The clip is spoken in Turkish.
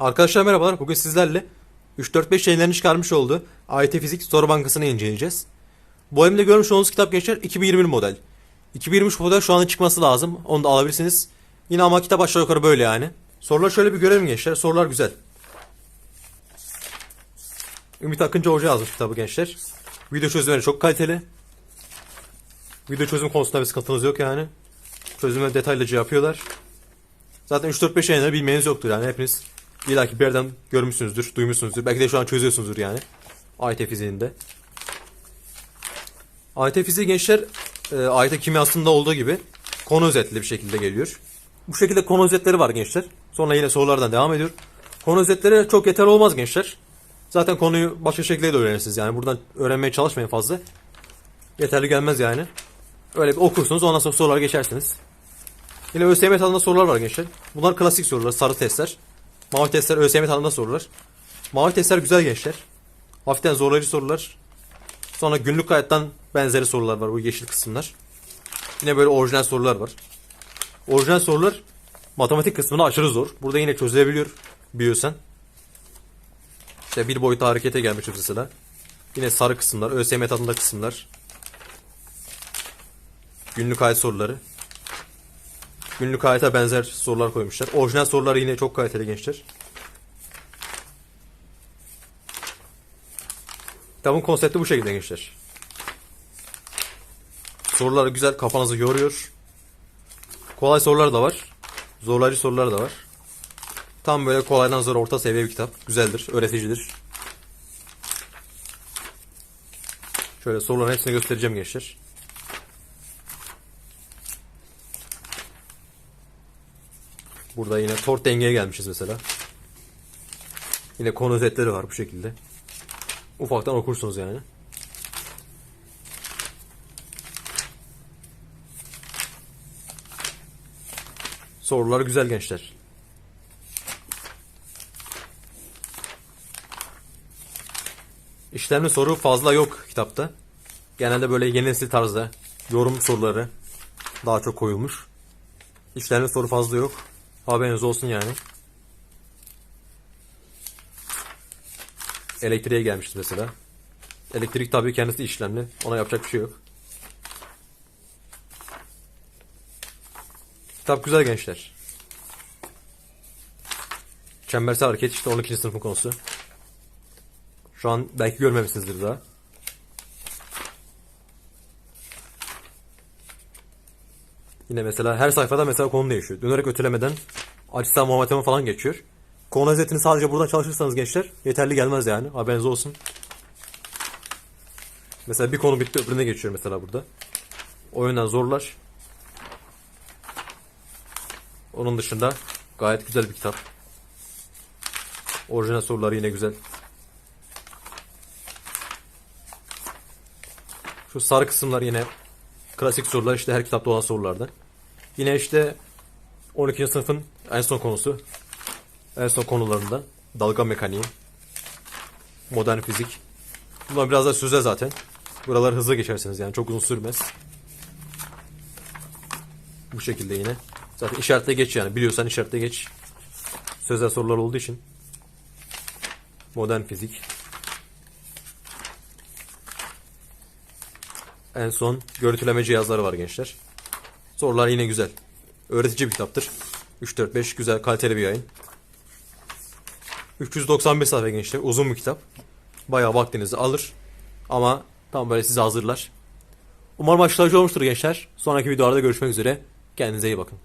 Arkadaşlar merhabalar. Bugün sizlerle 3-4-5 şeylerini çıkarmış olduğu AYT Fizik Soru Bankası'nı inceleyeceğiz. Bu elimde görmüş olduğunuz kitap gençler 2020 model. 2023 model şu anda çıkması lazım. Onu da alabilirsiniz. Yine ama kitap aşağı yukarı böyle yani. Sorular şöyle bir görelim gençler. Sorular güzel. Ümit Akıncı Hoca yazmış kitabı gençler. Video çözümleri çok kaliteli. Video çözüm konusunda bir sıkıntınız yok yani. Çözümü detaylıca yapıyorlar. Zaten 3-4-5 yayınları bilmeniz yoktur yani hepiniz illa ki bir yerden görmüşsünüzdür, duymuşsunuzdur. Belki de şu an çözüyorsunuzdur yani. AYT fiziğinde. AYT fiziği gençler e, AYT kimyasında olduğu gibi konu özetli bir şekilde geliyor. Bu şekilde konu özetleri var gençler. Sonra yine sorulardan devam ediyor. Konu özetleri çok yeterli olmaz gençler. Zaten konuyu başka şekilde de öğrenirsiniz yani. Buradan öğrenmeye çalışmayın fazla. Yeterli gelmez yani. Öyle bir okursunuz ondan sonra sorulara geçersiniz. Yine ÖSYM tadında sorular var gençler. Bunlar klasik sorular. Sarı testler. Mavi testler ÖSYM tadında sorular. Mavi testler güzel gençler. Hafiften zorlayıcı sorular. Sonra günlük hayattan benzeri sorular var bu yeşil kısımlar. Yine böyle orijinal sorular var. Orijinal sorular matematik kısmında aşırı zor. Burada yine çözülebiliyor biliyorsan. İşte bir boyuta harekete gelmiş mesela. Yine sarı kısımlar, ÖSYM tadında kısımlar. Günlük hayat soruları. Günlük hayata benzer sorular koymuşlar. Orijinal sorular yine çok kaliteli gençler. Kitabın konsepti bu şekilde gençler. Sorular güzel, kafanızı yoruyor. Kolay sorular da var. Zorlayıcı sorular da var. Tam böyle kolaydan zor orta seviye bir kitap. Güzeldir, öğreticidir. Şöyle soruların hepsini göstereceğim gençler. Burada yine tort dengeye gelmişiz mesela. Yine konu özetleri var bu şekilde. Ufaktan okursunuz yani. Sorular güzel gençler. İşlemli soru fazla yok kitapta. Genelde böyle yeni nesil tarzda yorum soruları daha çok koyulmuş. İşlemli soru fazla yok. Haberiniz olsun yani. Elektriğe gelmişiz mesela. Elektrik tabii kendisi işlemli. Ona yapacak bir şey yok. Kitap güzel gençler. Çembersel hareket işte 12. sınıfın konusu. Şu an belki görmemişsinizdir daha. Yine mesela her sayfada mesela konu değişiyor. Dönerek ötelemeden açısal muhabbeteme falan geçiyor. Konu özetini sadece buradan çalışırsanız gençler yeterli gelmez yani. Haberiniz olsun. Mesela bir konu bitti öbürüne geçiyor mesela burada. O yönden zorlar. Onun dışında gayet güzel bir kitap. Orijinal soruları yine güzel. Şu sarı kısımlar yine klasik sorular işte her kitapta olan sorulardan. Yine işte 12. sınıfın en son konusu. En son konularında dalga mekaniği, modern fizik. Bunlar biraz da sözel zaten. Buralar hızlı geçersiniz yani çok uzun sürmez. Bu şekilde yine. Zaten işaretle geç yani. Biliyorsan işaretle geç. Sözel sorular olduğu için. Modern fizik. En son görüntüleme cihazları var gençler. Sorular yine güzel. Öğretici bir kitaptır. 3-4-5 güzel kaliteli bir yayın. 391 sayfa gençler. Uzun bir kitap. Bayağı vaktinizi alır. Ama tam böyle sizi hazırlar. Umarım aşılayıcı olmuştur gençler. Sonraki videolarda görüşmek üzere. Kendinize iyi bakın.